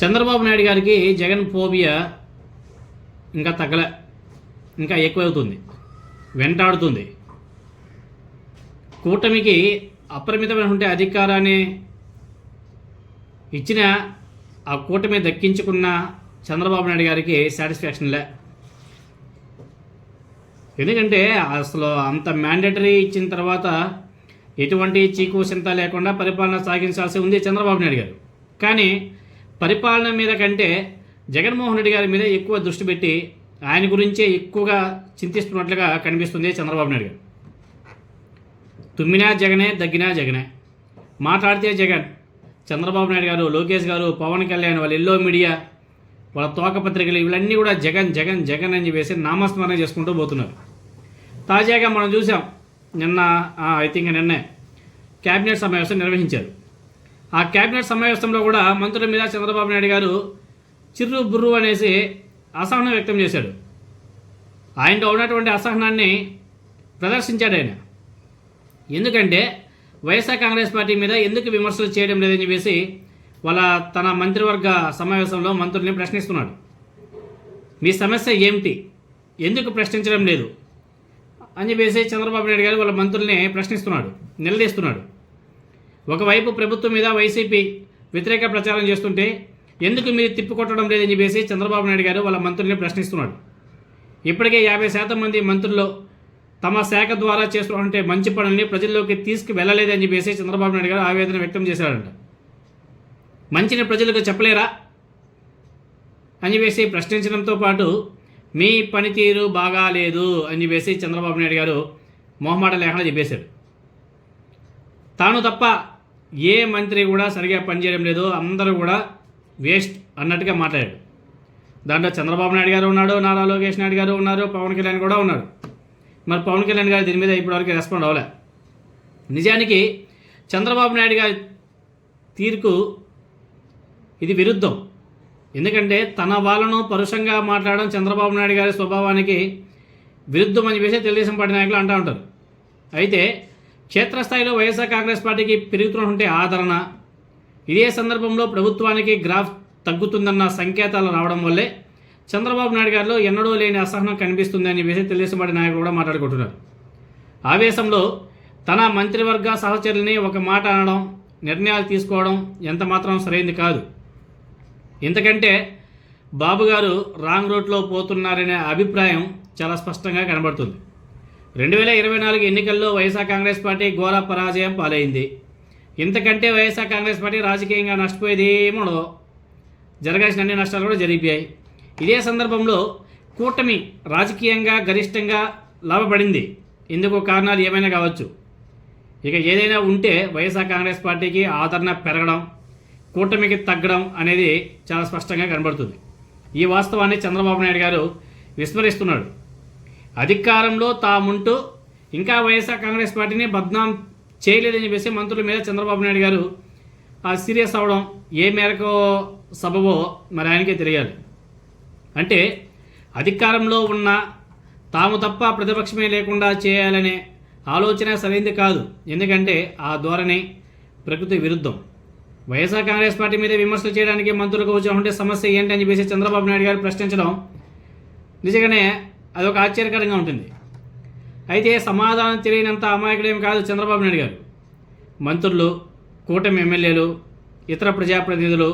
చంద్రబాబు నాయుడు గారికి జగన్ ఫోబియా ఇంకా తగ్గలే. ఇంకా ఎక్కువవుతుంది. వెంటాడుతుంది. కూటమికి అపరిమితమైనటువంటి అధికారాన్ని ఇచ్చిన ఆ కూటమి దక్కించుకున్న చంద్రబాబు నాయుడు గారికి సాటిస్ఫాక్షన్ లే. ఎందుకంటే అసలు అంత మ్యాండేటరీ ఇచ్చిన తర్వాత ఎటువంటి చీకు చింత లేకుండా పరిపాలన సాగించాల్సి ఉంది చంద్రబాబు నాయుడు గారు. కానీ పరిపాలన మీద కంటే జగన్మోహన్ రెడ్డి గారి మీద ఎక్కువ దృష్టి పెట్టి ఆయన గురించే ఎక్కువగా చింతిస్తున్నట్లుగా కనిపిస్తుంది చంద్రబాబు నాయుడు గారు. తుమ్మినా జగనే దగ్గినా జగనే. మాట్లాడితే జగన్ చంద్రబాబు నాయుడు గారు లోకేష్ గారు పవన్ కళ్యాణ్ వాళ్ళ ఎల్లో మీడియా వాళ్ళ తోకపత్రికలు ఇవన్నీ కూడా జగన్ జగన్ జగన్ అని చెప్పేసి నామస్మరణ చేసుకుంటూ పోతున్నారు. తాజాగా మనం చూసాం నిన్న ఐ థింక్ నిన్నే క్యాబినెట్ సమావేశం నిర్వహించారు. ఆ క్యాబినెట్ సమావేశంలో కూడా మంత్రుల మీద చంద్రబాబు నాయుడు గారు చిర్రు బుర్రు అనేసి అసహనం వ్యక్తం చేశాడు. ఆయనలో ఉన్నటువంటి అసహనాన్ని ప్రదర్శించాడు ఆయన. ఎందుకంటే వైఎస్ఆర్ కాంగ్రెస్ పార్టీ మీద ఎందుకు విమర్శలు చేయడం లేదని చెప్పేసి వాళ్ళ తన మంత్రివర్గ సమావేశంలో మంత్రుల్ని ప్రశ్నిస్తున్నాడు. మీ సమస్య ఏమిటి? ఎందుకు ప్రశ్నించడం లేదు? అని చెప్పేసి చంద్రబాబు నాయుడు గారు వాళ్ళ మంత్రుల్ని ప్రశ్నిస్తున్నాడు నిలదీస్తున్నాడు. ఒకవైపు ప్రభుత్వం మీద వైసీపీ వ్యతిరేక ప్రచారం చేస్తుంటే ఎందుకు మీరు తిప్పికొట్టడం లేదని చెప్పేసి చంద్రబాబు నాయుడు గారు వాళ్ళ మంత్రుల్ని ప్రశ్నిస్తున్నాడు. ఇప్పటికే యాభై శాతం మంది మంత్రులు తమ శాఖ ద్వారా చేస్తున్నటువంటి మంచి పనుల్ని ప్రజల్లోకి తీసుకు వెళ్ళలేదని చెప్పేసి చంద్రబాబు నాయుడు గారు ఆవేదన వ్యక్తం చేశారంట. మంచిని ప్రజలకు చెప్పలేరా? అని చెప్పేసి ప్రశ్నించడంతో పాటు మీ పనితీరు బాగాలేదు అని చెప్పేసి చంద్రబాబు నాయుడు గారు మొహమాట లేకుండా చెప్పేశాడు తాను తప్ప ఏ మంత్రి కూడా సరిగా పనిచేయడం లేదు అందరూ కూడా వేస్ట్ అన్నట్టుగా మాట్లాడాడు. దాంట్లో చంద్రబాబు నాయుడు గారు ఉన్నాడు నారా లోకేష్ నాయుడు గారు ఉన్నారు పవన్ కళ్యాణ్ కూడా ఉన్నారు. మరి పవన్ కళ్యాణ్ గారు దీని మీద ఇప్పటివరకు రెస్పాండ్ అవ్వలే. నిజానికి చంద్రబాబు నాయుడు గారి తీరుకు ఇది విరుద్ధం. ఎందుకంటే తన వాళ్ళను పరుషంగా మాట్లాడడం చంద్రబాబు నాయుడు గారి స్వభావానికి విరుద్ధం అని చెప్పేసి తెలుగుదేశం పార్టీ నాయకులు అంటూ ఉంటారు. అయితే క్షేత్రస్థాయిలో వైఎస్ఆర్ కాంగ్రెస్ పార్టీకి పెరుగుతున్నటువంటి ఆదరణ. ఇదే సందర్భంలో ప్రభుత్వానికి గ్రాఫ్ తగ్గుతుందన్న సంకేతాలు రావడం వల్లే చంద్రబాబు నాయుడు గారిలో ఎన్నడూ లేని అసహనం కనిపిస్తుంది అని చెప్పేసి తెలుగుదేశం పార్టీ నాయకులు కూడా మాట్లాడుకుంటున్నారు. ఆవేశంలో తన మంత్రివర్గ సహచరుల్ని ఒక మాట అనడం నిర్ణయాలు తీసుకోవడం ఎంత మాత్రం సరైంది కాదు. ఎందుకంటే బాబు గారు రాంగ్ రోడ్లో పోతున్నారనే అభిప్రాయం చాలా స్పష్టంగా కనబడుతుంది. రెండు వేల ఇరవై నాలుగు ఎన్నికల్లో వైఎస్ఆర్ కాంగ్రెస్ పార్టీ ఘోర పరాజయం పాలైంది. ఇంతకంటే వైఎస్ఆర్ కాంగ్రెస్ పార్టీ రాజకీయంగా నష్టపోయేది ఏమో జరగాల్సిన అన్ని నష్టాలు కూడా జరిగిపోయాయి. ఇదే సందర్భంలో కూటమి రాజకీయంగా గరిష్టంగా లాభపడింది. ఇందుకు కారణాలు ఏమైనా కావచ్చు? ఇక ఏదైనా ఉంటే వైఎస్ఆర్ కాంగ్రెస్ పార్టీకి ఆదరణ పెరగడం కూటమికి తగ్గడం అనేది చాలా స్పష్టంగా కనబడుతుంది. ఈ వాస్తవాన్ని చంద్రబాబు నాయుడు గారు విస్మరిస్తున్నాడు. అధికారంలో తాముంటూ ఇంకా వైఎస్ఆర్ కాంగ్రెస్ పార్టీని బద్నాం చేయలేదని చెప్పేసి మంత్రుల మీద చంద్రబాబు నాయుడు గారు ఆ సీరియస్ అవడం ఏ మేరకు సబబో మరి ఆయనకే తెలియాలి. అంటే అధికారంలో ఉన్న తాము తప్ప ప్రతిపక్షమే లేకుండా చేయాలనే ఆలోచన సరైంది కాదు. ఎందుకంటే ఆ ధోరణి ప్రకృతి విరుద్ధం. వైఎస్ఆర్ కాంగ్రెస్ పార్టీ మీద విమర్శలు చేయడానికి మంత్రులకు ఉంటే సమస్య ఏంటి అని చెప్పేసి చంద్రబాబు నాయుడు గారు ప్రశ్నించడం నిజంగానే అదొక ఆశ్చర్యకరంగా ఉంటుంది. అయితే సమాధానం తెలియనంత అమాయకుడేమి కాదు చంద్రబాబు నాయుడు గారు. మంత్రులు కూటమి ఎమ్మెల్యేలు ఇతర ప్రజాప్రతినిధులు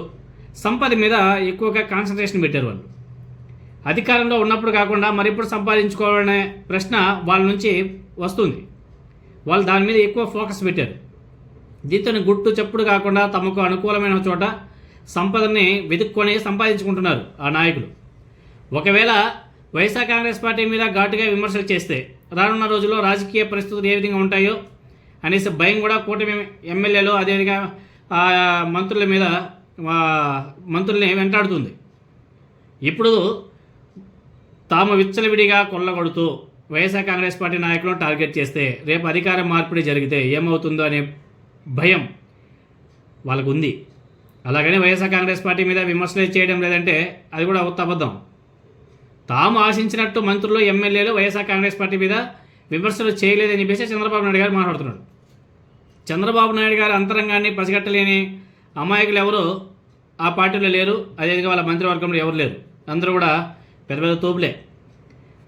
సంపద మీద ఎక్కువగా కాన్సన్ట్రేషన్ పెట్టారు వాళ్ళు. అధికారంలో ఉన్నప్పుడు కాకుండా మరిప్పుడు సంపాదించుకోవాలనే ప్రశ్న వాళ్ళ నుంచి వస్తుంది. వాళ్ళు దాని మీద ఎక్కువ ఫోకస్ పెట్టారు. దీంతో గుట్టు చెప్పుడు కాకుండా తమకు అనుకూలమైన చోట సంపదని వెతుక్కొని సంపాదించుకుంటున్నారు ఆ నాయకులు. ఒకవేళ వైఎస్ఆర్ కాంగ్రెస్ పార్టీ మీద ఘాటుగా విమర్శలు చేస్తే రానున్న రోజుల్లో రాజకీయ పరిస్థితులు ఏ విధంగా ఉంటాయో అనేసి భయం కూడా కూటమి ఎమ్మెల్యేలు అదేవిధంగా మంత్రుల మీద మంత్రుల్ని వెంటాడుతుంది. ఇప్పుడు తాము విచ్చలవిడిగా కొల్లగొడుతూ వైఎస్ఆర్ కాంగ్రెస్ పార్టీ నాయకులను టార్గెట్ చేస్తే రేపు అధికార మార్పిడి జరిగితే ఏమవుతుందో అనే భయం వాళ్ళకు ఉంది. అలాగని వైఎస్ఆర్ కాంగ్రెస్ పార్టీ మీద విమర్శలు చేయడం లేదంటే అది కూడా ఉత్త అబద్ధం. తాము ఆశించినట్టు మంత్రులు ఎమ్మెల్యేలు వైఎస్ఆర్ కాంగ్రెస్ పార్టీ మీద విమర్శలు చేయలేదని చెప్పేసి చంద్రబాబు నాయుడు గారు మాట్లాడుతున్నాడు. చంద్రబాబు నాయుడు గారి అంతరంగాన్ని పసిగట్టలేని అమాయకులు ఎవరూ ఆ పార్టీలో లేరు అదేవిధంగా వాళ్ళ మంత్రివర్గంలో ఎవరు లేరు. అందరూ కూడా పెద్ద పెద్ద తోపులే.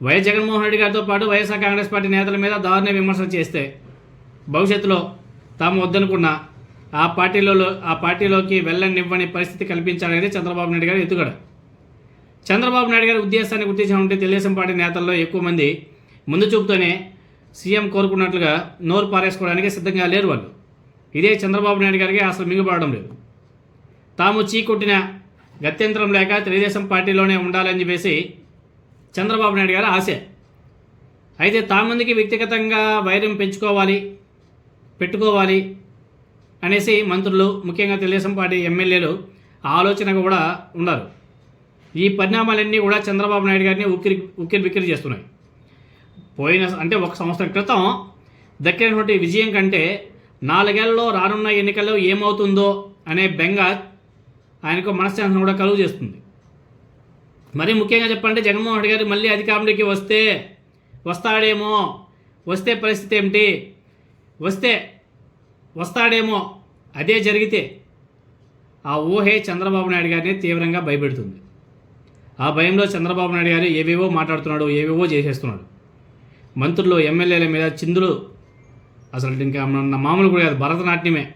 వైఎస్ జగన్మోహన్ రెడ్డి గారితో పాటు వైఎస్ఆర్ కాంగ్రెస్ పార్టీ నేతల మీద దారుణ విమర్శలు చేస్తే భవిష్యత్తులో తాము వద్దనుకున్న ఆ పార్టీలో ఆ పార్టీలోకి వెళ్ళనివ్వని పరిస్థితి కల్పించాలనేది చంద్రబాబు నాయుడు గారు ఎత్తుగడ. చంద్రబాబు నాయుడు గారి ఉద్దేశాన్ని గుర్తించాలంటే తెలుగుదేశం పార్టీ నేతల్లో ఎక్కువ మంది ముందు చూపుతోనే సీఎం కోరుకున్నట్లుగా నోరు పారేసుకోవడానికి సిద్ధంగా లేరు వాళ్ళు. ఇదే చంద్రబాబు నాయుడు గారికి అసలు మిగుపడడం లేదు. తాము చీకొట్టిన గత్యంతరం లేక తెలుగుదేశం పార్టీలోనే ఉండాలని చెప్పేసి చంద్రబాబు నాయుడు గారి ఆశ. అయితే తామందికి వ్యక్తిగతంగా వైరం పెంచుకోవాలి పెట్టుకోవాలి అనేసి మంత్రులు ముఖ్యంగా తెలుగుదేశం పార్టీ ఎమ్మెల్యేలు ఆలోచన కూడా ఉన్నారు ఈ పరిణామాలన్నీ కూడా చంద్రబాబు నాయుడు గారిని ఉక్కిరి ఉక్కిరి బిక్కిరి చేస్తున్నాయి. పోయిన అంటే ఒక సంవత్సరం క్రితం దక్కినటువంటి విజయం కంటే నాలుగేళ్ళలో రానున్న ఎన్నికల్లో ఏమవుతుందో అనే బెంగ ఆయనకు మనశ్శాంతిని కూడా కలుగు చేస్తుంది. మరి ముఖ్యంగా చెప్పాలంటే జగన్మోహన్ రెడ్డి గారు మళ్ళీ అధికారంలోకి వస్తే వస్తాడేమో వస్తే పరిస్థితి ఏమిటి? వస్తే వస్తాడేమో అదే జరిగితే ఆ ఊహే చంద్రబాబు నాయుడు గారిని తీవ్రంగా భయపెడుతుంది. ఆ భయంలో చంద్రబాబు నాయుడు గారు ఏవేవో మాట్లాడుతున్నాడు ఏవేవో చేసేస్తున్నాడు. మంత్రులు ఎమ్మెల్యేల మీద చిందులు. అసలు ఇంకా మన మామూలు కూడా కాదు భరతనాట్యమే.